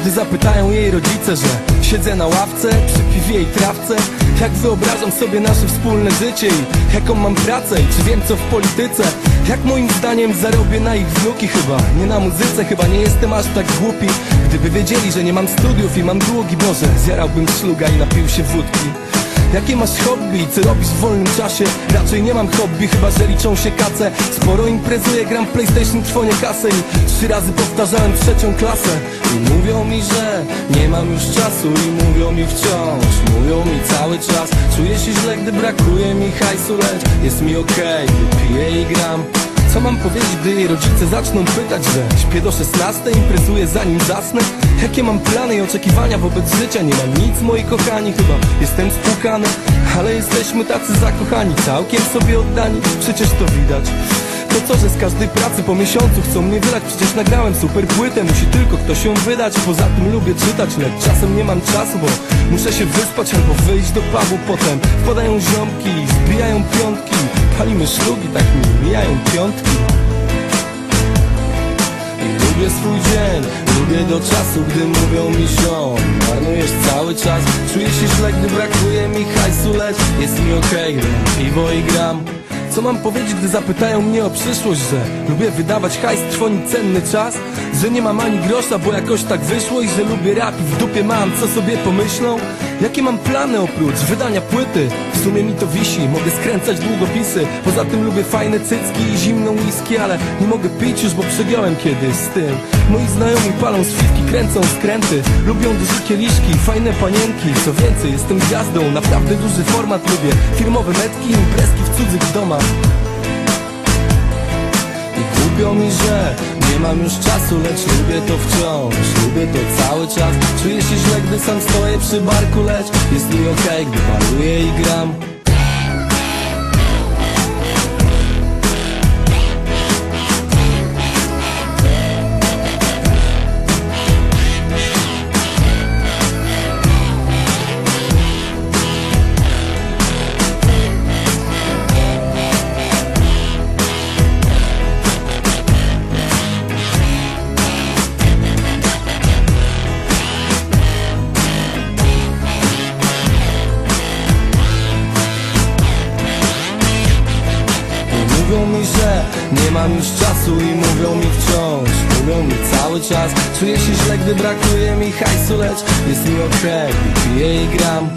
gdy zapytają jej rodzice, że siedzę na ławce przy piwie i trawce? Jak wyobrażam sobie nasze wspólne życie i jaką mam pracę i czy wiem co w polityce? Jak moim zdaniem zarobię na ich wnuki chyba Nie na muzyce, chyba nie jestem aż tak głupi Gdyby wiedzieli, że nie mam studiów i mam długi Boże Zjarałbym szluga i napił się wódki Jakie masz hobby? Co robisz w wolnym czasie? Raczej nie mam hobby, chyba że liczą się kace. Sporo imprezuję, gram w PlayStation, trwonię kasę I trzy razy powtarzałem trzecią klasę. I mówią mi, że nie mam już czasu I mówią mi wciąż, mówią mi cały czas. Czuję się źle, gdy brakuje mi hajsu Lecz jest mi okej, gdy piję i gram co mam powiedzieć, gdy jej rodzice zaczną pytać, że śpię do 16, imprezuję zanim zasnę? Jakie mam plany i oczekiwania wobec życia? Nie mam nic, moi kochani, chyba jestem spłukany. Ale jesteśmy tacy zakochani, całkiem sobie oddani, przecież to widać. To co, że z każdej pracy po miesiącu chcą mnie wylać Przecież nagrałem super płytę, musi tylko ktoś ją wydać. Poza tym lubię czytać, lecz czasem nie mam czasu Bo muszę się wyspać albo wyjść do pubu. Potem wpadają ziomki, zbijają piątki Palimy szlugi, tak mi mijają piątki i lubię swój dzień, lubię do czasu, gdy mówią mi ziom Marnujesz cały czas, czuję się źle, gdy brakuje mi hajsu Lecz jest mi okej, gdy mam piwo i gram co mam powiedzieć, gdy zapytają mnie o przyszłość, że lubię wydawać hajs, trwonić cenny czas? Że nie mam ani grosza, bo jakoś tak wyszło i że lubię rap i w dupie mam, co sobie pomyślą? Jakie mam plany oprócz wydania płyty? W sumie mi to wisi, mogę skręcać długopisy. Poza tym lubię fajne cycki i zimną whisky Ale nie mogę pić już, bo przegiąłem kiedyś z tym. Moi znajomi palą świtki, kręcą skręty. Lubią duże kieliszki, fajne panienki. Co więcej, jestem gwiazdą, naprawdę duży format lubię. Firmowe metki, imprezki w cudzych domach głupio mi, że nie mam już czasu, lecz lubię to wciąż. Lubię to cały czas. Czuję się źle, gdy sam stoję przy barku, lecz jest mi okej, gdy maluję i gram mówią mi, że nie mam już czasu i mówią mi wciąż. Mówią mi cały czas Czuję się źle, gdy brakuje mi hajsu, lecz jest mi okej, gdy piję i gram